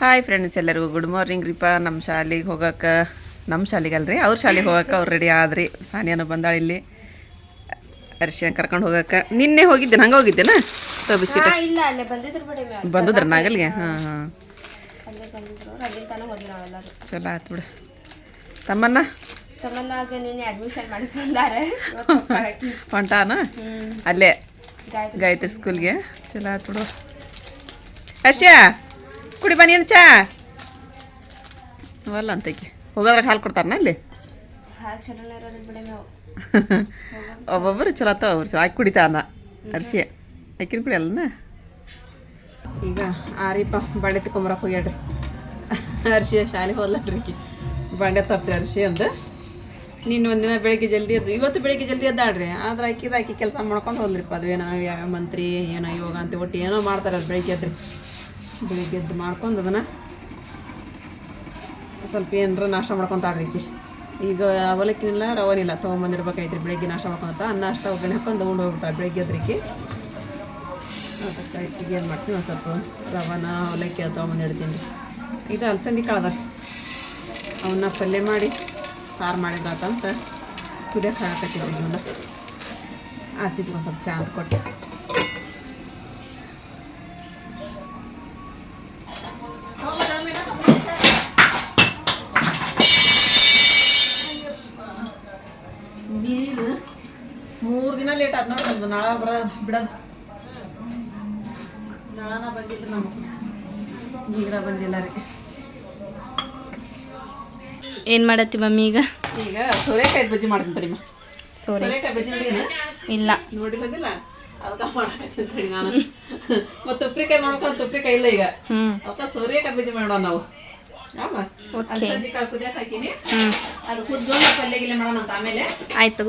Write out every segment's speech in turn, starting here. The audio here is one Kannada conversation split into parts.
ಹಾಯ್ ಫ್ರೆಂಡ್ಸ್ ಎಲ್ಲರಿಗೂ ಗುಡ್ ಮಾರ್ನಿಂಗ್ ರೀಪ. ನಮ್ಮ ಶಾಲೆಗೆ ಹೋಗಕ್ಕೆ ನಮ್ಮ ಶಾಲೆಗೆ ಅಲ್ರಿ ಅವ್ರ ಶಾಲೆಗೆ ಹೋಗಕ್ಕೆ ಅವ್ರು ರೆಡಿ ಆದ್ರಿ. ಸಾನಿಯಾನು ಬಂದಾಳೆ ಇಲ್ಲಿ. ಅರಿಶಿನ ಕರ್ಕೊಂಡು ಹೋಗಕ್ಕೆ ನಿನ್ನೆ ಹೋಗಿದ್ದೆ ಹಂಗೆ ಹೋಗಿದ್ದೇನಾ? So biscuit. ಬಂದಿದ್ರು ನಾಗಲ್ಗೆ? ಹಾಂ ಹಾಂ. ಚಲೋ ಆಯ್ತು ಬಿಡು. ತಮ್ಮನ್ನ ಹೊಂಟಾನ ಅಲ್ಲೇ ಗಾಯತ್ರಿ ಸ್ಕೂಲ್ಗೆ ಚಲೋ ಆಯ್ತು ಬಿಡು. ಅರ್ಶ್ಯ? ಕುಡಿ ಬನ್ನಿ ಏನು ಚಾ ಅಲ್ಲ ಅಂತೈಕಿ ಹೋಗೋದ್ರಾಗ ಹಾಲು ಕೊಡ್ತಾರನ ಅಲ್ಲಿ? ಒಬ್ಬೊಬ್ಬರು ಚಲೋ ಆತಾವ ಒಬ್ಬರು ಚಲೋ ಹಾಕಿ ಕುಡಿತಾನ. ಅರ್ಶಿ ಹಾಕಿನ ಕುಡಿ ಅಲ್ಲನ ಈಗ ಆರಿಪ ಬಂಡೆ ತಗೊಂಬರಕ್ಕೆ ಹೋಗ್ಯಾಡ್ರಿ ಅರ್ಶಿ ಶಾಲೆಗೆ ಹೋಗ್ಲಲ್ರಿ ಬಂಡೆ ಬಾಂಡೆ ತಪ್ಪಿ ಅರ್ಶಿ ಅಂದ. ನೀನು ಒಂದಿನ ಬೆಳಿಗ್ಗೆ ಜಲ್ದಿ ಎದ್ದು ಇವತ್ತು ಬೆಳಿಗ್ಗೆ ಜಲ್ದಿ ಎದ್ದಾಡ್ರಿ ಆದ್ರೆ ಆಕಿದ ಆಕಿ ಕೆಲಸ ಮಾಡ್ಕೊಂಡು ಹೋದ್ರಿಪ್ಪ. ಅದೇನೋ ಯಾವ ಮಂತ್ರಿ ಏನೋ ಯೋಗ ಅಂತ ಒಟ್ಟು ಏನೋ ಮಾಡ್ತಾರೆ ಅದು ಬೆಳಿಗ್ಗೆ ಎದ್ರಿ. ಬೆಳಿಗ್ಗೆ ಎದ್ದು ಮಾಡ್ಕೊಂಡು ಅದನ್ನು ಸ್ವಲ್ಪ ಏನರ ನಾಷ್ಟ ಮಾಡ್ಕೊಂತಾಳ್ರಿ ಈಕಿ ಈಗ ಅವಲಕ್ಕಿನಿಲ್ಲ ರವನಿಲ್ಲ ತೊಗೊಂಬಂದಿರ್ಬೇಕಾಯ್ತು ಬೆಳಿಗ್ಗೆ ನಾಷ್ಟ ಮಾಡ್ಕೊಂತ ಅನ್ನ, ಅಷ್ಟ ಒಗ್ಗರಣೆ ಹಾಕೊಂಡು ಉಂಡು ಹೋಗ್ಬಿಟ್ಟ ಬೆಳಿಗ್ಗೆ ಎದ್ರಿಕಿ. ಅದಕ್ಕೆ ಏನು ಮಾಡ್ತೀನಿ, ಒಂದು ಸ್ವಲ್ಪ ರವನ, ಅವಲಕ್ಕಿ ಅದು ತೊಗೊಂಬಂದಿಡ್ತೀನಿ ರೀ. ಇದು ಅಲಸಂದಿ ಕಾಳು ಅದ ಅವನ್ನ ಪಲ್ಯ ಮಾಡಿ, ಸಾರು ಮಾಡಿದಾತಂತ ಕುದಿಯಕ್ಕೆ ಹಾಕತ್ತಿದ್ರಿ ಇವನ್ನ ಆಸಿಗೆ ಒಂದು ಸ್ವಲ್ಪ ಚಾ ಕೊಟ್ಟೆ ನೋಡಿ ನಾಳೆ ಬರ ಬಿಡೋದು ನಳನ ಬಂದಿಲ್ಲ ನಮಗೆ ನೀರ ಬಂದಿಲ್ಲ ರೀ. ಏನು ಮಾಡತ್ತಿ ಮಮ್ಮಿ ಈಗ? ಈಗ ಸೋರೆಕಾಯಿ ಬಜ್ಜಿ ಮಾಡ್ತೀನಿ ಸೋರೆಕಾಯಿ ಬಜ್ಜಿ ನೋಡಿನ ಇಲ್ಲ. ಅದಕ್ಕೆ ಮಾಡಕತ್ತೀನಿ ತಡಿ ನಾನು. ಮತ್ತೆ ಉಪ್ರಿಕಾಯಿ ಮಾಡ್ಕೊಂಡು ತುಪ್ರಿಕಾಯಿ ಇಲ್ಲ ಈಗ. ಅವಕ್ಕ ಸೋರೆಕಾಯಿ ಬಜ್ಜಿ ಮಾಡೋಣ ನಾವು. ಆಮ. ಅಲಸಂದಿ ಕಾಳು ಕುದಿಯಕ್ಕೆ ಹಾಕಿನಿ ಹ್ಞೂ ಅದು ಕುದ್ದೊಂದು ಪಲ್ಯ ಗಿಲ್ಯ ಮಾಡೋಣ ಅಂತ ಆಮೇಲೆ ಆಯ್ತು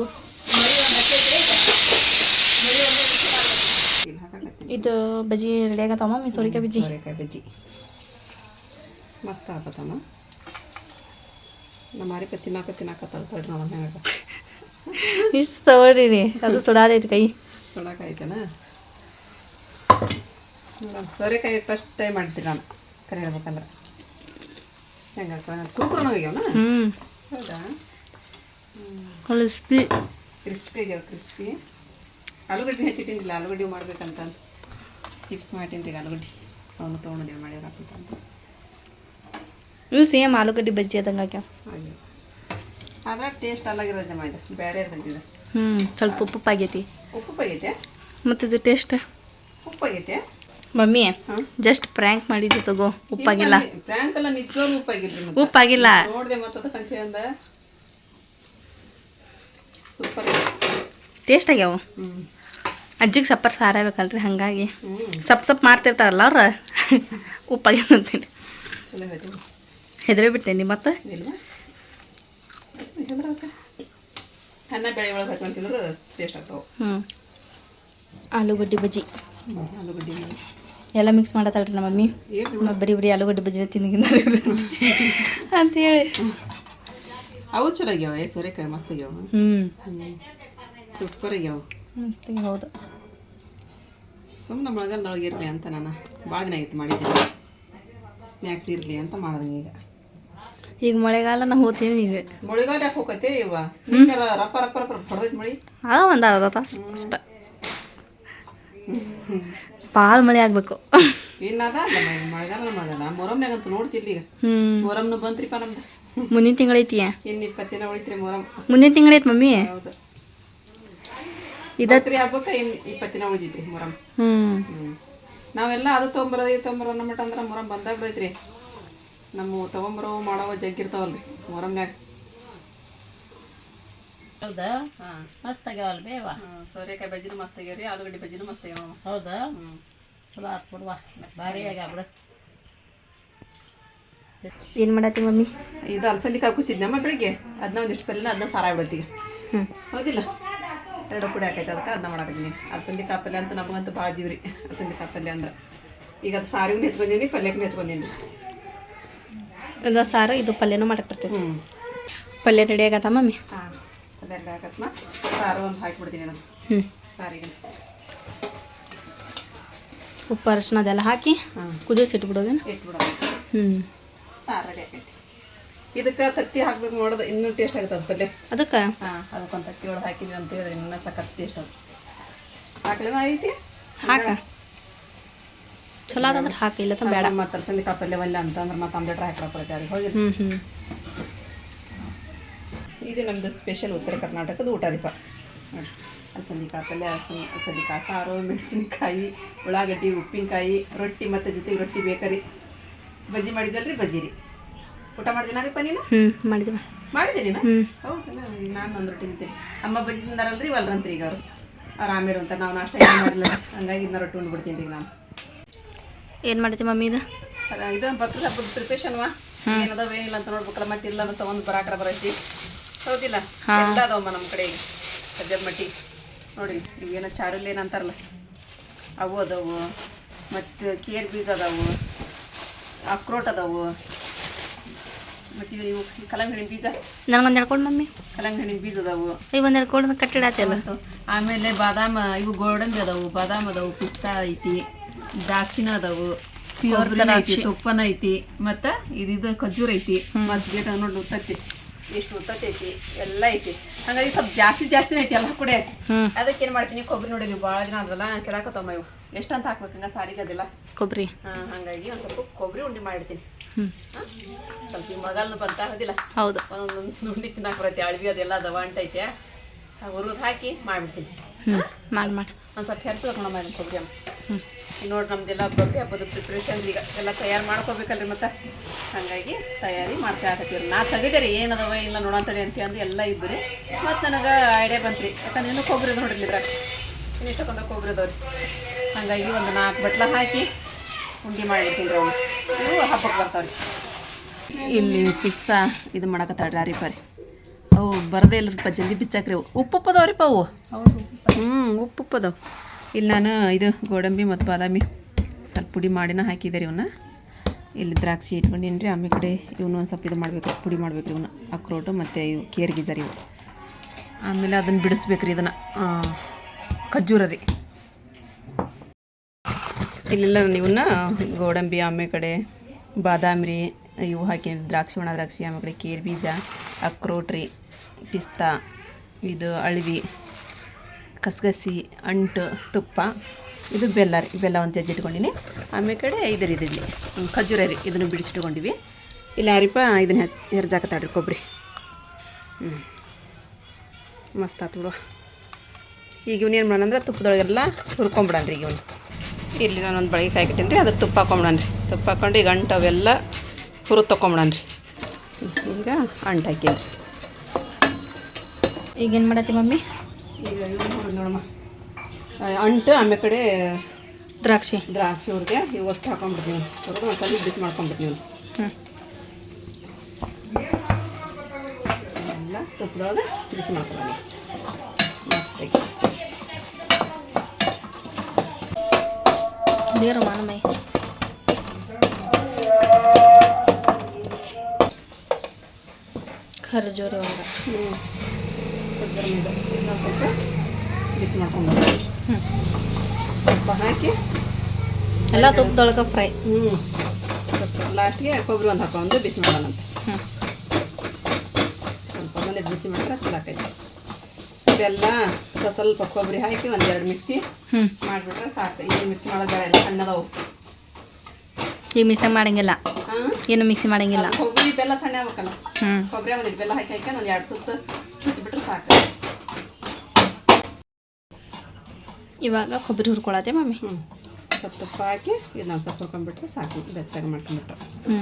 ಇಲ್ಲಿ ಹಾಕಾಕತ್ತೀನಿ ಇದು ಬಜ್ಜಿ ರೆಡಿ ಆಗತ್ತಮ್ಮ? ಮಮ್ಮಿ ಸೋರಿಕಾಯಿ ಬಜ್ಜಿ? ಸೋರೆಕಾಯಿ ಬಜ್ಜಿ. ಮಸ್ತ್ ಆಗತ್ತಮ್ಮ. ನಮ್ಮ ಮಾರಿಕ ತಿನ್ನಾಕ ತಿನ್ನಾಕ ತಡ್ರಿ ನಮ್ಮ ಹೆಂಗ ಇಷ್ಟು ತಗೊಳ್ರಿ ನೀ ಅದು ಸುಡಾದೈತಿ ಕೈ. ಸುಡಾಕಾಯ್ತೇನ? ಸೋರೆಕಾಯಿ ಫಸ್ಟ್ ಟೈಮ್ ಮಾಡ್ತೀನಿ ನಾನು ಕರೆ ಹೇಳ್ಬೇಕಂದ್ರೆ ಹೆಂಗ ಕುರ್ಕುರನ ಆಗ್ಯಾವನ? ಹ್ಞೂ ಹೌದಾ? ಹೊಲಸ್ಬಿ ಕ್ರಿಸ್ಪಿ ಆಗ್ಯಾವ ಕ್ರಿಸ್ಪಿ ಆಲೂಗಡ್ಡೆ ಹೆಚ್ಚಿಟ್ಟಿನಿಲ್ಲ ಆಲೂಗಡ್ಡೆ ಮಾಡ್ಬೇಕಂತ ಚಿಪ್ಸ್ ಮಾಡ್ತೀನಿ ರೀ ಆಲೂಗಡ್ಡೆ. ಅವನು ತೊಗೊಂಡಿದ್ದೀವಿ ಮಾಡಿದ್ರ ಅಂತ ಇವು ಸೇಮ್ ಆಲೂಗಡ್ಡೆ ಬಜ್ಜಿ ಅದಂಗೆ ಹಾಕ್ಯಾವ ಆದ್ರೆ ಟೇಸ್ಟ್ ಅಲ್ಲಾಗಿರೋ ಜಮ ಇದೆ ಬೇರೆ ಇರ್ತೈತಿದೆ ಹ್ಞೂ ಸ್ವಲ್ಪ ಉಪ್ಪು ಆಗೈತಿ. ಉಪ್ಪು ಆಗೈತೆ? ಮತ್ತು ಇದು ಟೇಸ್ಟ್ ಉಪ್ಪು ಆಗೈತೆ? ಮಮ್ಮಿ ಜಸ್ಟ್ ಪ್ರ್ಯಾಂಕ್ ಮಾಡಿದ್ದೆ ತಗೋ. ಉಪ್ಪಾಗಿಲ್ಲ ಪ್ರ್ಯಾಂಕ್ ಎಲ್ಲ ನಿಜವಾಗ್ಲೂ ಉಪ್ಪಾಗಿಲ್ಲ ಉಪ್ಪಾಗಿಲ್ಲ ನೋಡಿದೆ ಮತ್ತೆ ಅದಕ್ಕಂತ ಅಂದ. ಸೂಪರ್ ಟೇಸ್ಟ್ ಆಗ್ಯಾವ? ಹ್ಞೂ ಅಜ್ಜಿಗೆ ಸಪ್ಪರ್ ಸಾರ ಬೇಕಲ್ರಿ ಹಾಗಾಗಿ ಸಪ್ ಸಪ್ ಮಾಡ್ತಿರ್ತಾರಲ್ಲ ಅವ್ರು? ಉಪ್ಪಾಗ್ಯದ ಅಂತೀನಿ ಹೆದರಿ ಬಿಟ್ಟೇನಿ ಮತ್ತೆ? ಅನ್ನ ಬೇಳೆ ಒಳಗೆ ಹಚ್ಕೊಂಡು ತಿಂದ್ರೆ ಟೇಸ್ಟ್ ಆಗ್ತಾವೆ. ಹ್ಞೂ ಆಲೂಗಡ್ಡೆ ಬಜ್ಜಿ. ಆಲೂಗಡ್ಡೆ ಎಲ್ಲ ಮಿಕ್ಸ್ ಮಾಡತ್ತಾಳ್ರಿ ನಮ್ಮ ಮಮ್ಮಿ ಬರಿ ನಾವು ಬರೀ ಬರೀ ಆಲೂಗಡ್ಡೆ ಬಜ್ಜಿನ ತಿಂದಿಗಿಂದ ಅಂತೇಳಿ ಅವು ಚಲೋ ಆಗ್ಯಾವ ಸೋರೆಕಾಯಿ ಮಸ್ತ್ ಆಗ್ಯಾವ. ಹ್ಞೂ ಹ್ಞೂ ಸೂಪರ್ ಆಗ್ಯಾವ. ಮಸ್ತ್ ಹೌದು. ಸುಮ್ಮನೆ ಮಳೆಗಾಲದೊಳಗೆ ಇರಲಿ ಅಂತ ನಾನು ಭಾಳ ದಿನ ಆಗಿತ್ತು ಮಾಡಿದ್ದೆ ಸ್ನ್ಯಾಕ್ಸ್ ಇರಲಿ ಅಂತ ಮಾಡಿದಂಗೆ ಈಗ. ಈಗ ಮಳೆಗಾಲ ನಾ ಹೋಗ್ತೀನಿ ಈಗ. ಮಳೆಗಾಲ ಯಾಕೆ ಹೋಗತ್ತೆ ಇವ ರಪ್ಪ ರಪ್ಪ ರಪ್ಪ ಹೊಡೆದೈತೆ ಮಳಿ. ಅದ ಒಂದು ಅರ್ಧ ತಾಸು ಅಷ್ಟ. ಭಾಳ ಮಳೆ ಆಗಬೇಕು. ಏನದ ಮಳೆಗಾಲ ಮಳೆಗಾಲ. ಮೊರಮ್ನಾಗ ಅಂತ ನೋಡ್ತಿರ್ಲಿ ಈಗ. ಮೊರಮ್ನು ಬಂತ್ರಿಪ್ಪ ನಮ್ದು. ಮುಂದಿನ ತಿಂಗಳೈತಿ ಇನ್ನು ಇಪ್ಪತ್ತು ದಿನ ಉಳಿತ್ರಿ ಮೊರಮ್. ಮುಂದಿನ ತಿಂಗಳೈತಿ ಮಮ್ಮಿ? ಇದತ್ರಿ ಹಬ್ಬಕ್ಕೆ ಇನ್ನು ಇಪ್ಪತ್ತು ದಿನ ಉಳಿತೈತ್ರಿ ಮೊರಮ್ ಹ್ಞೂ ಹ್ಞೂ ನಾವೆಲ್ಲ ಅದು ತೊಗೊಂಬರೋದು ಇದು ತೊಗೊಂಬರೋ ಅನ್ನೋ ಮಟ್ಟ ಅಂದ್ರೆ ಮೊರಮ್ ಬಂದಾಗ ಬಿಡೈತ್ರಿ ನಮ್ಮ ತೊಗೊಂಬರೋ ಮಾಡವ ಜಗ್ಗಿರ್ತಾವಲ್ರಿ ಮೊರಮ್ನ್ಯಾಗ ಹೌದಾ? ಹಾಂ ಮಸ್ತ್ ಆಗ್ಯಾವಲ್ಲ ಬೇವ ಸೋರೆಕಾಯಿ ಬಜ್ಜಿನೂ ಮಸ್ತ್ ರೀ ಆಲೂಗಡ್ಡೆ ಬಜ್ಜಿನೂ ಮಸ್ತ್ ಆಗ್ಯಾವ. ಹೌದಾ? ಚಲೋ ಆತ್ ಬಿಡ್ವಾ ಭಾರಿ ಆಗ್ಯಾವ ಬಿಡು. ಏನು ಮಾಡತ್ತಿ ಮಮ್ಮಿ? ಇದು ಅಲಸಂದಿ ಕಾಳು ಕುಸಿದ್ನಮ್ಮ ಬೆಳಿಗ್ಗೆ ಅದನ್ನ ಒಂದಿಷ್ಟು ಪಲ್ಯನ ಅದನ್ನ ಸಾರ ಆಗ್ಬಿಡತ್ತಿ ಹ್ಞೂ ಹೌದಿಲ್ಲ? ಎರಡು ಪುಡಿ ಹಾಕೈತೆ ಅದಕ್ಕೆ ಅದನ್ನ ಮಾಡಾಕತ್ತೀನಿ. ಅಲಸಂದಿ ಕಾಳು ಪಲ್ಯ ಅಂತ ನಮಗಂತೂ ಭಾಳ ಜೀವ್ರಿ. ಅಲಸಂದಿ ಕಾಳು ಪಲ್ಯ ಅಂದ್ರೆ. ಈಗ ಅದು ಸಾರಿಗೂ ಪಲ್ಯಕ್ಕೆ ಪಲ್ಯಕ್ಕೂ ನೆಚ್ಕೊಂಡೀನಿ ಇದು ಸಾರು ಇದು ಪಲ್ಯನೂ ಮಾಡಕ್ಕೆ ಬರ್ತೀನಿ ಹ್ಞೂ ಪಲ್ಯ ರೆಡಿ ಆಗತ್ತ ಮಮ್ಮಿ? ಹಾಂ ಪಲ್ಯ ಹಾಕತ್ಮ ಸಾರು ಒಂದು ಹಾಕಿಬಿಡ್ತೀನಿ ನಾನು. ಹ್ಞೂ ಸಾರಿಗೆ. ಉಪ್ಪು ಅರಶಿನ ಅದೆಲ್ಲ ಹಾಕಿ ಹಾಂ. ಕುದಿಸಿ ಇಟ್ಬಿಡೋದೇನು? ಇಟ್ಬಿಡೋದು. ಹ್ಞೂ ಸಾರು ರೆಡಿ ಆಕೈತಿ ಇದಕ್ಕೆ ತತ್ತಿ ಹಾಕ್ಬೇಕು ಮಾಡೋದು ಇನ್ನೂ ಟೇಸ್ಟ್ ಆಗುತ್ತೆ ಅದು ಪಲ್ಯ. ಅದಕ್ಕೆ? ಹಾಂ ಅದಕ್ಕೊಂದು ತತ್ತಿ ಒಳಗೆ ಹಾಕಿದ್ವಿ ಅಂತ ಹೇಳಿದ್ರೆ ಇನ್ನೂ ಸಖತ್ ಟೇಸ್ಟ್ ಅದು ಹಾಕ್ಲೇನ ಐತಿ ಹಾಕ. ಚಲೋ ಅದಂದ್ರೆ ಹಾಕಿ ಇಲ್ಲ ಬೇಡ. ಬೇಡ ಮತ್ತೆ ಅಲಸಂದಿ ಕಾಳು ಪಲ್ಯ ಒಲ್ಲ ಅಂತಂದ್ರೆ ಮತ್ತೆ ಆಮ್ಲೆಟ್ ಹಾಕಿ ಅವ್ರಿಗೆ. ಹೋಗಿ. ಇದು ನಮ್ದು ಸ್ಪೆಷಲ್ ಉತ್ತರ ಕರ್ನಾಟಕದ ಊಟ ರೀಪ ಅಲಸಂದಿ ಕಾಳು ಪಲ್ಯ ಅಲಸಂದಿ ಕಾಳು ಸಾರು ಮೆಣಸಿನ್ಕಾಯಿ ಉಳ್ಳಾಗಡ್ಡಿ ಉಪ್ಪಿನಕಾಯಿ ರೊಟ್ಟಿ ಮತ್ತು ಜೊತೆಗೆ ರೊಟ್ಟಿ ಬೇಕರಿ. ಬಜಿ ಮಾಡಿದ್ವಲ್ರಿ? ಬಜ್ಜಿ ರೀ. ಊಟ ಮಾಡ್ತೀನ ರೀ ನೀನು? ಹ್ಞೂ ಮಾಡಿದ್ವಿ. ಮಾಡಿದ್ದೀನಿ ಹ್ಞೂ ಹೌದಲ್ಲ ಈಗ ನಾನು ಒಂದು ರೊಟ್ಟಿ ತಿಂತೀನಿ. ಅಮ್ಮ ಬಜ್ಜಿ ತಿಂದಾರಲ್ರಿ ವಲ್ರಂತ್ರಿ ಈಗ ಅವರು. ಅವ್ರು ಆಮೇಲೆ ಅಂತ ನಾವು ನಾಷ್ಟ ಏನು ಮಾಡಿಲ್ಲ. ಹಂಗಾಗಿ ಇದನ್ನ ರೊಟ್ಟಿ ಉಂಡ್ಬಿಡ್ತೀನಿ ರೀ ನಾನು. ಏನು ಮಾಡೈತಿ ಮಮ್ಮಿ ಇದು? ಇದು ಭಕ್ತದ ಹಬ್ಬದ ಪ್ರಿಪ್ರೇಷನ್ವಾ ಏನದಾವ ಏನಿಲ್ಲ ಅಂತ ನೋಡ್ಬೇಕಲ್ಲ ಮತ್ತೆ ಇಲ್ಲ ಅಂತ ಒಂದು ಬರಾಕರ ಬರೈತಿ ಹೌದಿಲ್ಲ? ಎಲ್ಲ ಅದಾವಮ್ಮ ನಮ್ಮ ಕಡೆ ಸದ್ಯದ ಮಟ್ಟಿ. ನೋಡಿ ಇವೇನೋ ಚಾರುಲ್ ಏನಂತಾರಲ್ಲ ಅವು ಅದಾವು ಮತ್ತು ಕೇರ್ ಬೀಜ ಅದಾವು ಅಕ್ರೋಟ್ ಅದಾವು. ಮತ್ತು ಇವು ಇವು ಕಲ್ಲಂಗಡಿ ಬೀಜ. ನನಗೊಂದು ಹೇಳ್ಕೊಂಡು ಮಮ್ಮಿ. ಕಲಂಗಡಿ ಬೀಜ ಅದಾವು. ಈಗ ಒಂದು ಹೇಳ್ಕೊಂಡು ಕಟ್ಟಡ ಆಮೇಲೆ ಬಾದಾಮ ಇವು ಗೋಡಂಬಿ ಅದಾವು. ಬಾದಾಮ್ ಅದಾವು ಪಿಸ್ತಾ ಐತಿ ದ್ರಾಕ್ಷಿನ ಅದಾವು ಐತಿ ತುಪ್ಪನ ಐತಿ ಮತ್ತ ಇದಿದು ಖಜೂರ್ ಐತಿ. ಮತ್ ಬೇಕಾದ್ರೆ ನೋಡಿ ಉತ್ತತ್ತಿ ಎಷ್ಟು ಉತ್ತತ್ತಿ ಐತಿ? ಎಲ್ಲ ಐತಿ. ಹಂಗಾಗಿ ಸ್ವಲ್ಪ ಜಾಸ್ತಿ ಜಾಸ್ತಿ ಐತಿ ಎಲ್ಲ ಕೂಡ. ಅದಕ್ಕೆ ಏನ್ ಮಾಡ್ತೀನಿ? ಕೊಬ್ಬರಿ ನೋಡಿ ಬಹಳ ಭಾಳ ದಿನ ಅದಲ್ಲ ಕೆಳಕತ್ತಮ್ಮ ಇವು ಎಷ್ಟು ಅಂತ ಹಾಕ್ಬೇಕು ಹಂಗ ಸಾರಿಗೆ ಅದಿಲ್ಲ? ಕೊಬ್ಬರಿ ಹಂಗಾಗಿ ಹಾಗಾಗಿ ಒಂದು ಸ್ವಲ್ಪ ಕೊಬ್ಬರಿ ಉಂಡೆ ಮಾಡಿರ್ತೀನಿ ಸ್ವಲ್ಪ ಈ ಮಗಲ್ನ ಬಂತ ಹೌದಿಲ್ಲ ಹೌದು. ಒಂದೊಂದು ಉಂಡೆ ತಿನ್ನಕ್ಕೆ ಬರುತ್ತೆ ಅಳವಿ ಅದೆಲ್ಲ ಅದಾವ ಅಂಟೈತೆ ಹುರಿದು ಹಾಕಿ ಮಾಡಿಬಿಡ್ತೀನಿ. ಮಾಡಿ ಮಾಡಿ. ಒಂದು ಸ್ವಲ್ಪ ಹೆರ್ತು ಹಾಕೋಣ ಮಾಡಿ ಕೊಬ್ಬರಿ ಅಮ್ಮ ನೋಡಿ ನಮ್ದೆಲ್ಲ ಬಗ್ಗೆ ಹಬ್ಬದ ಪ್ರಿಪ್ರೇಷನ್ ಈಗ ಎಲ್ಲ ತಯಾರು ಮಾಡ್ಕೋಬೇಕಲ್ರಿ ಮತ್ತೆ? ಹಾಗಾಗಿ ತಯಾರಿ ಮಾಡ್ತಾ ಹಾಕತ್ತೀರಿ ನಾ ತೆಗಿದೇರಿ ಏನದವ ಇಲ್ಲ ನೋಡಂತಡಿ ಅಂತ ಅಂದು ಎಲ್ಲ ಇದ್ದು ರೀ ಮತ್ತು ನನಗೆ ಐಡಿಯಾ ಬಂತ್ರಿ. ಯಾಕಂದ್ರೆ ಇನ್ನೂ ಕೊಬ್ಬರಿ ಅದ ನೋಡ್ರಿ ಇದ್ರಾಗ. ಇನ್ನಿಷ್ಟಕ್ಕೊಂದು ಕೊಬ್ಬರಿ ಅದಾವ್ರಿ? ಹಾಗಾಗಿ ಒಂದು ನಾಲ್ಕು ಬಟ್ಲ ಹಾಕಿ ಉಂಡಿ ಮಾಡಿರ್ತೀನಿ ರೀ ಅವ್ನು ಇವು ಹಬ್ಬಕ್ಕೆ ಬರ್ತಾವ್ರಿ. ಇಲ್ಲಿ ಪಿಸ್ತಾ ಇದು ಮಾಡಕತ್ತಾಳ್ರಿ ತಡಾರಿ ಪರಿ. ಅವು ಬರದೇ ಇಲ್ಲರಿಪ್ಪ ಜಲ್ದಿ ಬಿಚ್ಚಾಕ್ರಿ ಅವು. ಉಪ್ಪು ಉಪ್ಪದವ್ರಿಪ್ಪ ಅವು? ಹ್ಞೂ ಉಪ್ಪು ಉಪ್ಪದವು ಇಲ್ಲಿ ನಾನು ಇದು ಗೋಡಂಬಿ ಮತ್ತು ಬಾದಾಮಿ ಸ್ವಲ್ಪ ಪುಡಿ ಮಾಡಿನ ಹಾಕಿದೆ ರೀ ಇವನ್ನ ಇಲ್ಲಿ ದ್ರಾಕ್ಷಿ ಇಟ್ಕೊಂಡಿನ್ರಿ ರೀ ಆಮೇಲೆ ಕಡೆ ಇವನು ಒಂದು ಸ್ವಲ್ಪ ಇದು ಮಾಡಬೇಕು ಪುಡಿ ಮಾಡ್ಬೇಕು ರೀ ಇವನ್ನ ಅಕ್ರೋಟು ಮತ್ತು ಇವು ಕೇರ್ ಬೀಜ ರೀ ಇವು. ಆಮೇಲೆ ಅದನ್ನು ಬಿಡಿಸ್ಬೇಕು ರೀ ಇದನ್ನು ಖಜ್ಜೂರ ರೀ. ಇಲ್ಲೆಲ್ಲ ನಾನು ಇವನ್ನ. ಗೋಡಂಬಿ, ಆಮೆ ಕಡೆ, ಬಾದಾಮಿ, ಇವು ಹಾಕಿ ದ್ರಾಕ್ಷಿ ಒಣ ದ್ರಾಕ್ಷಿ ಆಮೇಲೆ ಕಡೆ ಕೇರ್ ಬೀಜ ಅಕ್ರೋಟ್ರಿ ಪಿಸ್ತಾ, ಇದು ಅಳವಿ, ಕಸಗಸಿ, ಅಂಟು, ತುಪ್ಪ, ಇದು ಬೆಲ್ಲ ರೀ. ಬೆಲ್ಲ ಒಂದು ಜಜ್ಜಿ ಇಟ್ಕೊಂಡಿನಿ. ಆಮೇಲೆ ಕಡೆ ಇದು ರೀ ಇದಿಲ್ಲಿ ಖಜೂರ ರೀ. ಇದನ್ನು ಬಿಡಿಸಿಟ್ಕೊಂಡಿವಿ. ಇಲ್ಲ ಯಾರಿಪ್ಪ, ಇದನ್ನ ಹೆರ್ಜಾಕತ್ತಾಡ್ರಿ ಕೊಬ್ಬರಿ ಹ್ಞೂ ಮಸ್ತ್ ಆತು ಬಿಡು. ಈಗ ಇವನೇನು ಮಾಡೋಣ ಅಂದ್ರೆ ತುಪ್ಪದೊಳಗೆಲ್ಲ ಹುರ್ಕೊಂಬಿಡಣ್ರಿ ಈಗ ಇವನು. ಇಲ್ಲಿ ನಾನೊಂದು ಬಳಿಗೆ ಕಾಯ್ಕಿಟ್ಟೀನಿ ರೀ ಅದಕ್ಕೆ ತುಪ್ಪ ಹಾಕೊಂಬಿಡನ್ರಿ ತುಪ್ಪ ಹಾಕೊಂಡು ಈಗ ಅಂಟು ಅವೆಲ್ಲ ಹುರಿದು ರೀ. ಈಗ ಅಂಟು ಹಾಕೀನಿ ಈಗೇನು ಮಾಡತ್ತಿ ಮಮ್ಮಿ? ಈಗ ನೋಡಮ್ಮ. ಅಂಟು ಆಮೇಲೆ ಕಡೆ ದ್ರಾಕ್ಷಿ. ದ್ರಾಕ್ಷಿ ಹುರಿದೆ ಇವು ಅಷ್ಟು ಹಾಕೊಂಡ್ಬಿಡ್ತೀನಿ ಹುರಿದು ಒಂದು ಸ್ವಲ್ಪ ಬಿಸಿ ಮಾಡ್ಕೊಂಡ್ಬಿಡ್ತೀನಿ ಹ್ಞೂ ಎಲ್ಲ ತುಪ್ಪದೊಳಗೆ ಬಿಸಿ ಮಾಡ್ಕೊಳ್ಳಿ ಮಸ್ತಾಗಿ. ಬೇರು ಮಾನಮೈ ಖರ್ಜೂರಿ ಖರ್ಜೂರ మీద ಇನ್ನೊಂದು ಸ್ವಲ್ಪ ಬಿಸಿ ಮಾಡ್ಕೊಂಡ್ಬಿಡ್ತೀವಿ ಹ್ಞೂ ತುಪ್ಪ ಹಾಕಿ ಎಲ್ಲ ತುಪ್ಪದೊಳಗೆ ಫ್ರೈ ಹ್ಞೂ ಸ್ವಲ್ಪ ಲಾಸ್ಟ್ಗೆ ಕೊಬ್ಬರಿ ಒಂದು ಹಾಕೊಂಡು ಬಿಸಿ ಮಾಡೋಣಂತೆ ಹ್ಞೂ ಸ್ವಲ್ಪ ಮನೆ ಬಿಸಿ ಮಾಡಿದ್ರೆ ಚಲೋ ಆಕೈತಿ ಬೆಲ್ಲ ಸ್ವಲ್ಪ ಸ್ವಲ್ಪ ಕೊಬ್ಬರಿ ಹಾಕಿ ಒಂದೆರಡು ಮಿಕ್ಸಿ ಮಾಡಿಬಿಟ್ರೆ ಸಾಕು. ಏನು ಮಿಕ್ಸಿ ಮಾಡೋದು ಬೇಡ ಎಲ್ಲ ಸಣ್ಣದವು. ಈಗ ಮಿಕ್ಸಿ ಮಾಡಂಗಿಲ್ಲ. ಏನು ಮಿಕ್ಸಿ ಮಾಡಂಗಿಲ್ಲ. ಕೊಬ್ಬರಿ ಬೆಲ್ಲ ಸಣ್ಣ ಆಗ್ಬೇಕಲ್ಲ. ಕೊಬ್ಬರಿ ಒಂದು ಬೆಲ್ಲ ಹಾಕಿ ಹಾಕಿ ಒಂದು ಎರಡು ಸುತ್ತು ಸುತ್ತಿಬಿಟ್ರೆ ಸಾಕು. ಇವಾಗ ಕೊಬ್ಬರಿ ಹುರ್ಕೊಳತ್ತೆ ಮಮ್ಮಿ. ಸ್ವಲ್ಪ ತುಪ್ಪ ಹಾಕಿ ಇದನ್ನ ಸ್ವಲ್ಪ ಹುರ್ಕೊಂಡ್ಬಿಟ್ರೆ ಸಾಕು. ಬೆಚ್ಚಾಗಿ ಮಾಡ್ಕೊಂಡ್ಬಿಟ್ರೆ. ಹ್ಞೂ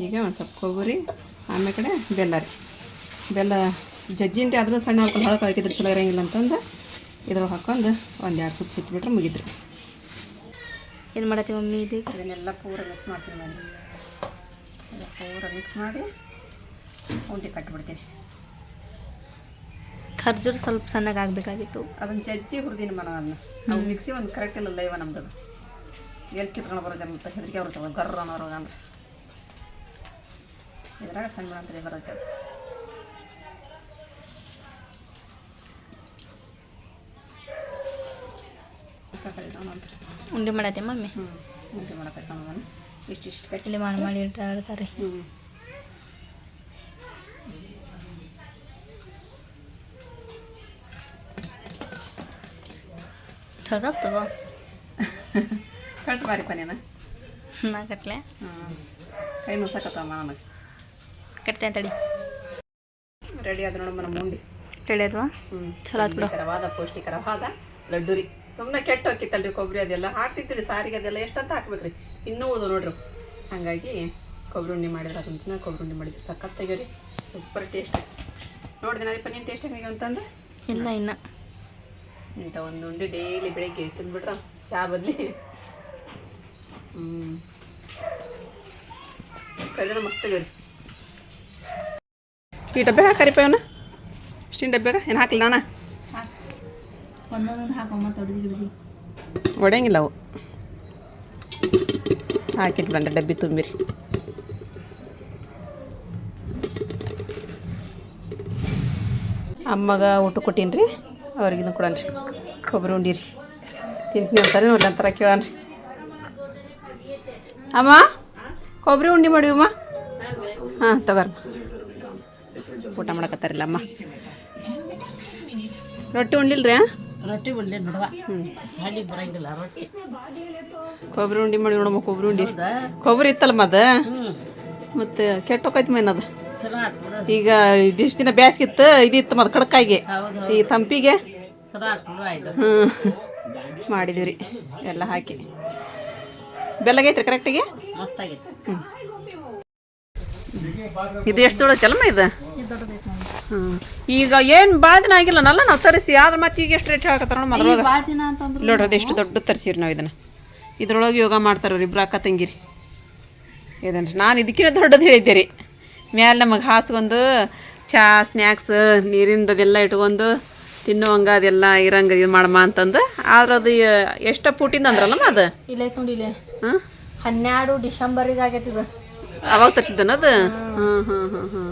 ಈಗ ಒಂದು ಸ್ವಲ್ಪ ಕೊಬ್ಬರಿ ಆಮೇಲೆ ಕಡೆ ಬೆಲ್ಲ ರೀ. ಬೆಲ್ಲ ಜಜ್ಜಿಂಟಿ ಆದರೂ ಸಣ್ಣ ಹಾಕೊಂಡು ಹೊಳಕ್ಕೆ ಹಾಕಿದ್ರೆ ಚಲೋ ಇರೋಂಗಿಲ್ಲ ಅಂತಂದು ಇದ್ರೊಳಗೆ ಹಾಕೊಂಡು ಒಂದು ಎರಡು ಸುತ್ತು ಸುತ್ತಿಬಿಟ್ರೆ ಮುಗಿದ್ರಿ ಏನು ಮಾಡತ್ತೀವಿ ಮಮ್ಮಿ ಇದು? ಇದನ್ನೆಲ್ಲ ಪೂರ ಮಿಕ್ಸ್ ಮಾಡ್ತೀನಿ ನಾನು ಎಲ್ಲ ಪೂರ ಮಿಕ್ಸ್ ಮಾಡಿ ಉಂಡೆ ಕಟ್ಬಿಡ್ತೀನಿ. ಖರ್ಜೂರ ಸ್ವಲ್ಪ ಸಣ್ಣಗೆ ಆಗಬೇಕಾಗಿತ್ತು. ಅದನ್ನು ಜಜ್ಜಿ ಹುರಿದೀನಿ ಮನ ಅದನ್ನ ನಾವು ಮಿಕ್ಸಿ ಒಂದು ಕರೆಕ್ಟ್ ಇಲ್ಲ ಇವ ನಮ್ದು ಅದು ಎಲ್ಲಿ ಕಿತ್ಕೊಂಡು ಬರೋದು ಅಂತ ಹೆದರಿಕೆ ಬರ್ತವೆ ಗರ್ರ ಅನ್ನೋರು ಅಂದ್ರೆ. ಇದ್ರಾಗ ಸಣ್ಣ ಅಂತಲೇ ಬರುತ್ತೆ ಉಂಡೆ ಮಾಡತ್ತೆ ಮಮ್ಮಿ? ಹ್ಞೂ ಉಂಡೆ ಮಾಡಕ್ಕೆ ಅವನು ಇಷ್ಟಿಷ್ಟು ಕಟ್ಟಲೆ ಮಾಡಿ ಮಾಡಿ ಇಟ್ಟು ಆಡ್ತಾರೆ. ಹ್ಞೂ ತಗೋ. ಕಟ್ ಮಾರಿಪ್ಪ ನೀನು ನಾ ಕಟ್ಲೆ. ಹ್ಞೂ ಕೈ ನುಸಕತ್ತಮ್ಮ ನನಗೆ ಕಟ್ತೇನೆ ತಡಿ. ರೆಡಿ ಆದ ನೋಡಮ್ಮ ನಮ್ಮ ಉಂಡಿ ರೆಡಿ ಆದ್ವಾ? ಚಲೋ ಆತ್ ಬಿಡು. ಪೌಷ್ಟಿಕರವಾದ ಪೌಷ್ಟಿಕರವಾದ ಲಡ್ಡು ರೀ ಸುಮ್ಮನೆ ಕೆಟ್ಟ ಹೋಗಿತ್ತಲ್ರಿ ಕೊಬ್ಬರಿ ಅದೆಲ್ಲ. ಹಾಕ್ತಿತ್ತು ಸಾರಿಗೆ ಅದೆಲ್ಲ. ಎಷ್ಟಂತ ಹಾಕ್ಬೇಕ್ರಿ? ಇನ್ನೂ ಉಳ್ದು ನೋಡ್ರಿ. ಹಾಗಾಗಿ ಕೊಬ್ಬರಿ ಉಂಡೆ ಮಾಡಿದ್ರೆ ಅದನ್ನ ಕೊಬ್ಬರಿ ಉಂಡೆ ಮಾಡಿದ್ವಿ ಸಖತ್ ತೆಗೀರಿ. Super taste. ನೋಡಿದಿನಪ್ಪ ನೀನು ಟೇಸ್ಟ್ ಹೆಂಗೆ ಅಂತಂದು? ಇಲ್ಲ ಇನ್ನ ಇಂಥ ಒಂದು ಉಂಡೆ ಡೈಲಿ ಬೆಳಿಗ್ಗೆ ತಿಂದ್ಬಿಟ್ರ ಚಾ ಬದಲಿ. ಹ್ಞೂ ಕಳ್ಳ ಮಸ್ತ್ ತೆಗೀರಿ. ಈ ಡಬ್ಬೆ ಹಾಕರಿಪ್ಪ ಇವನ್ನ ಇಷ್ಟಿನ ಡಬ್ಬೆಗ? ಏನು ಹಾಕ್ಲಿ ಅಣ್ಣ ಒಂದೊಂದೊಂದು ಹಾಕಮ್ಮ ತೊಡೆದಿದ್ವಿ ಒಡೆಯಂಗಿಲ್ಲ ಅವು. ಹಾಕಿಟ್ಟು ಬಂದೆ ಡಬ್ಬಿ ತುಂಬಿರಿ. ಅಮ್ಮಗ ಊಟ ಕೊಟ್ಟೀನಿ ರೀ ಅವ್ರಿಗೆ ಇದನ್ನು ಕೊಡನ್ರಿ. ಕೊಬ್ಬರಿ ಉಂಡಿ ರೀ ತಿಂತೀನಿ ಅಂತಾರೆ ಅಂತಾರ ಕೇಳನ್ರಿ. ಅಮ್ಮ ಕೊಬ್ಬರಿ ಉಂಡಿ ಮಾಡಿವಮ್ಮ? ಹಾಂ ತಗೋರಮ್ಮ. ಊಟ ಮಾಡಕತ್ತಾರಿಲ್ಲ ಅಮ್ಮ ರೊಟ್ಟಿ ಉಂಡಿಲ್ರಿ ರೊಟ್ಟಿ ಉಂಡೆ ನೋಡುವ. ಹಳ್ಳಿ ಬರಂಗಿಲ್ಲ ರೊಟ್ಟಿ. ಕೊಬ್ಬರಿ ಉಂಡಿ ಮಾಡಿ ನೋಡಮ್ಮ ಕೊಬ್ಬರಿ ಉಂಡಿ. ಕೊಬ್ಬರಿ ಇತ್ತಲ್ಲಮ್ಮ ಮದ ಹ್ಞೂ ಮತ್ತೆ ಕೆಟ್ಟೋಕೈತಿ ಮೇನದ ಈಗ ಇದಿಷ್ಟು ದಿನ ಬ್ಯಾಸ್ಗಿತ್ತು ಇದಿತ್ತು ಮದ ಕಡಕಾಗಿ ಈ ತಂಪಿಗೆ? ಹ್ಞೂ ಮಾಡಿದ್ವಿ ರೀ ಎಲ್ಲ ಹಾಕಿ. ಬೆಲ್ಲಗೈತ್ರಿ ಕರೆಕ್ಟಿಗೆ ಹ್ಞೂ ಇದು ಎಷ್ಟು ದೊಡ್ಡೈತಲ್ಲಮ್ಮ ಇದು? ಹ್ಞೂ ಈಗ ಏನು ಭಾಳ ದಿನ ಆಗಿಲ್ಲನಲ್ಲ ನಾವು ತರಿಸಿ ಆದ್ರೆ ಮತ್ತೆ ಈಗ ಎಷ್ಟು ರೇಟ್ ಹೇಳಕತ್ತಾರ ನೋಡಿ ಮೊದಲು ನೋಡ್ರಿ ಅದು ಎಷ್ಟು ದೊಡ್ಡ ತರಿಸಿರಿ ನಾವು ಇದನ್ನು. ಇದ್ರೊಳಗೆ ಯೋಗ ಮಾಡ್ತಾರ ಇಬ್ರು ಅಕ್ಕ ತಂಗಿರಿ. ಇದನ್ರಿ ನಾನು ಇದಕ್ಕಿಂತ ದೊಡ್ಡದು ಹೇಳಿದ್ದೆ ರೀ. ಮ್ಯಾಲೆ ನಮಗೆ ಹಾಸ್ಕೊಂಡು ಚಾ ಸ್ನ್ಯಾಕ್ಸ್ ನೀರಿಂದದೆಲ್ಲ ಇಟ್ಕೊಂಡು ತಿನ್ನುವಂಗ ಅದೆಲ್ಲ ಇರಂಗ ಇದು ಮಾಡಮ್ಮ ಅಂತಂದು. ಆದ್ರೆ ಅದು ಎಷ್ಟು ಪುಟ್ಟಿಂದ ಅಂದ್ರಲ್ಲಮ್ಮ ಅದು? ಇಲ್ಲೇ ನೋಡಿ ಇಲ್ಲೇ. ಹಾಂ ಹನ್ನೆರಡು ಡಿಸೆಂಬರಿಗೆ ಆಗೈತಿ ಇದು. ಅವಾಗ ತರಿಸಿದ್ದನ ಅದು? ಹಾಂ. ಹಾಂ ಹಾಂ ಹಾಂ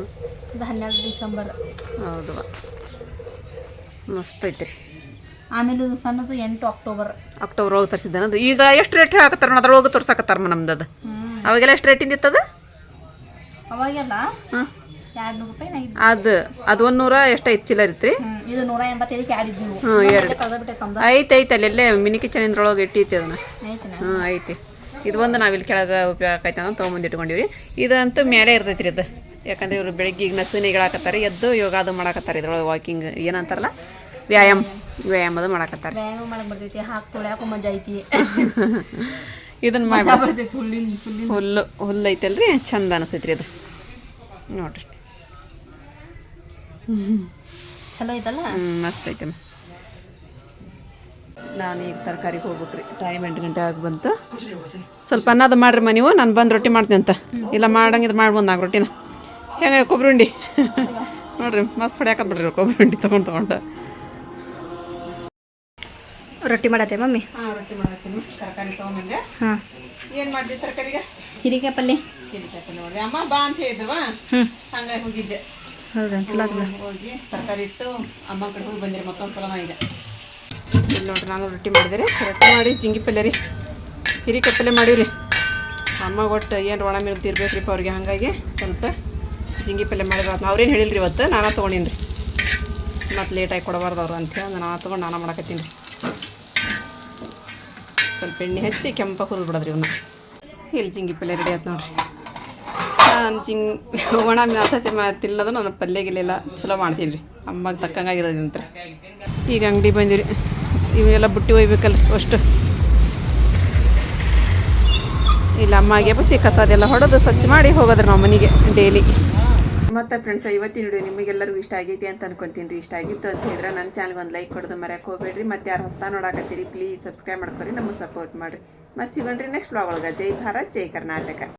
ಹನ್ನೆರಡು ಡಿಸೆಂಬರ್. ಹೌದು ಮಸ್ತ್ ಐತ್ರಿ. ಆಮೇಲೆ ಇದು ಸಣ್ಣದು ಎಂಟು ಅಕ್ಟೋಬರ್. ಅಕ್ಟೋಬರ್ ಒಳಗೆ ತರಿಸಿದ್ದನದು ಈಗ ಎಷ್ಟು ರೇಟ್ ಹಾಕತ್ತಾರ ಅದ್ರೊಳಗೆ ತೋರ್ಸಕತ್ತಾರ ನಮ್ದು ಅದು ಅವಾಗೆಲ್ಲ ಎಷ್ಟು ರೇಟಿಂದ ಇತ್ತದ? ಅವಾಗೆಲ್ಲ ಹಾಂ. ಎರಡು ನೂರು ರೂಪಾಯಿ ಅದು ಅದು ಒಂದು ನೂರ ಎಷ್ಟು ಐದು ಚಿಲ್ಲರ್ ಇತ್ತು ರೀ ಇದು ನೂರ ಎಂಬತ್ತೈದಕ್ಕೆ ಎರಡು. ಹ್ಞೂ ಎರಡು ಐತೆ ಐತೆ ಅಲ್ಲೆಲ್ಲೇ ಮಿನಿ ಕಿಚನ್ ಇದ್ರೊಳಗೆ ಇಟ್ಟೈತಿ ಅದನ್ನ. ಹಾಂ ಐತಿ. ಇದು ಒಂದು ನಾವಿಲ್ಲಿ ಕೆಳಗೆ ಉಪಯೋಗ ಆಕೈತೆ ಅಂತ ತೊಗೊಂಬಂದು ಇಟ್ಕೊಂಡಿವಿ ಇದಂತೂ ಮೇಲೆ ಇರ್ತೈತಿ ರೀ ಅದು ಯಾಕಂದ್ರೆ ಇವರು ಬೆಳಗ್ಗೆ ಈಗ ನಸುನಿಗಳಾಕತ್ತಾರೆ ಎದ್ದು ಯೋಗ ಅದು ಮಾಡಾಕತ್ತಾರೆ ಇದ್ರೊಳಗೆ ವಾಕಿಂಗ್ ಏನಂತಾರಲ್ಲ? ವ್ಯಾಯಾಮ ವ್ಯಾಯಾಮದು ಮಾಡಾಕತ್ತಾರೆ. ವ್ಯಾಯಾಮ ಮಾಡಕ್ಕೆ ಬರ್ತೈತಿ ಹಾಕಿ ತೊಳ್ಯಾಕೂ ಮಜಾ ಐತಿ. ಇದನ್ನ ಮಾಡಿ ಹುಲ್ಲು ಹುಲ್ಲು ಐತಲ್ರಿ ಚಂದ ಅನಿಸ್ತೈತಿ ರೀ ಅದು ನೋಡ್ರಿ ಚಲೋ ಐತಲ್ಲ? ಮಸ್ತ್ ಐತೆ. ನಾನು ಈಗ ತರಕಾರಿಗೆ ಹೋಗ್ಬಿಟ್ರಿ. ಟೈಮ್ ಎಂಟು ಗಂಟೆ ಆಗಿ ಬಂತು. ಸ್ವಲ್ಪ ಅನ್ನದ ಮಾಡ್ರಿ ನೀವು ನಾನು ಬಂದು ರೊಟ್ಟಿ ಮಾಡ್ತೀನಿ ಅಂತ. ಇಲ್ಲ ಮಾಡಂಗಿದ್ ಮಾಡ್ಬೋದು ನಾಲ್ಕು ರೊಟ್ಟಿನ. ಹೆಂಗೆ ಕೊಬ್ಬರಿ ಉಂಡಿ? ನೋಡ್ರಿ ಮಸ್ತ್ ಹೊಡ್ಯಾಕತ್ ಬಿಡ್ರಿ ಕೊಬ್ಬರಿ ಉಂಡಿ ತೊಗೊಂಡು ತೊಗೊಂಡು. ರೊಟ್ಟಿ ಮಾಡತ್ತೆ ಮಮ್ಮಿ? ಹಾಂ ರೊಟ್ಟಿ ಮಾಡತ್ತೀನಿ. ತರಕಾರಿ ತೊಗೊಂಬಂದೆ. ಹಾಂ. ಏನು ಮಾಡಿದ್ವಿ ತರಕಾರಿಗೆ? ಹಿರಿಕಾಯಿ ಪಲ್ಯ ಕಿರಿಕಾಯಿ ನೋಡ್ರಿ ಅಮ್ಮ ಬಾ ಅಂತ ಹೇಳಿದ್ರವಾ? ಹ್ಞೂ ಹಂಗಾಗಿ ಹೋಗಿದ್ದೆ. ಹೌದಾ? ಚಲೋ ಹೋಗಿ ತರಕಾರಿ ಇಟ್ಟು ಅಮ್ಮ ಕಡೆ ಹೋಗಿ ಬಂದಿರಿ ಮತ್ತೊಂದು ಸಲ ನಾ ಈಗ. ಇಲ್ಲಿ ನೋಡ್ರಿ ನಾನು ರೊಟ್ಟಿ ಮಾಡಿದೆ ರೀ. ರೊಟ್ಟಿ ಮಾಡಿ, ಜಿಂಗಿ ಪಲ್ಯ ರೀ. ಹಿರಿಕಾಯಿ ಪಲ್ಯ ಮಾಡೀವಿ ರೀ ಅಮ್ಮ ಒಟ್ಟು ಏನು ಒಣ ಇರ್ಬೇಕು ರೀ ಅವ್ರಿಗೆ ಹಾಗಾಗಿ ಸ್ವಲ್ಪ ಜಿಂಗಿ ಪಲ್ಯ ಮಾಡಿದ್ರು ನಾವು ಅವ್ರೇನು ಹೇಳಿಲ್ರಿ ಇವತ್ತು? ನಾನು ತೊಗೊಂಡೀನಿ ರೀ ಮತ್ತು ಲೇಟಾಗಿ ಕೊಡಬಾರ್ದು ಅವ್ರು ಅಂತೇಳಿ ನಾನು ತೊಗೊಂಡು ನಾನು ಮಾಡಕತ್ತೀನಿ ರೀ. ಸ್ವಲ್ಪ ಎಣ್ಣೆ ಹಚ್ಚಿ ಕೆಂಪ ಹುರಿದು ಬಿಡೋದ್ರಿ ಇವನ್ನ ಇಲ್ಲಿ ಜಿಂಗಿ ಪಲ್ಯ ರೆಡಿ ಆಯ್ತು ನೋಡ್ರಿ. ನಾನು ಜಿಂಗ್ ಒಣ ಹಸಿ ತಿನ್ನೋದು ನಾನು ಪಲ್ಯ ಗಿಲ್ಲ ಚಲೋ ಮಾಡ್ತೀನಿ ರೀ. ಅಮ್ಮಗೆ ತಕ್ಕಂಗಾಗಿರೋದಂತ್ರ ಈಗ ಅಂಗಡಿ ಬಂದಿರಿ ಇವೆಲ್ಲ ಬುಟ್ಟಿ ಒಯ್ಬೇಕಲ್ಲ ಅಷ್ಟು. ಇಲ್ಲ ಅಮ್ಮಗೆ ಬಸಿ ಕಸ ಅದೆಲ್ಲ ಹೊಡೆದು ಸ್ವಚ್ಛ ಮಾಡಿ ಹೋಗೋದ್ರಿ ನಾವು ಮನೆಗೆ ಡೈಲಿ ಮತ್ತು ಫ್ರೆಂಡ್ಸ್ ಇವತ್ತಿನ ವಿಡಿಯೋ ನಿಮಗೆಲ್ಲರಿಗೂ ಇಷ್ಟ ಆಗೈತಿ ಅಂತ ಅನ್ಕೊಂತೀನಿ ರೀ. ಇಷ್ಟ ಆಗಿತ್ತು ಅಂತ ಹೇಳಿದ್ರೆ ನನ್ನ ಚಾನಲ್ಗೆ ಒಂದು ಲೈಕ್ ಕೊಡೋದು ಮರ್ಯಾಕೆ ಹೋಗ್ಬೇಡ್ರಿ. ಮತ್ತೆ ಯಾರು ಹೊಸ ನೋಡಾಕತ್ತೀರಿ ಪ್ಲೀಸ್ ಸಬ್ಸ್ಕ್ರೈಬ್ ಮಾಡ್ಕೊರಿ, ನಮಗೆ ಸಪೋರ್ಟ್ ಮಾಡಿರಿ. ಮತ್ತೆ ಸಿಗೋಣ್ರಿ ನೆಕ್ಸ್ಟ್ ಬ್ಲಾಗ್ ಒಳಗೆ. ಜೈ ಭಾರತ್, ಜೈ ಕರ್ನಾಟಕ.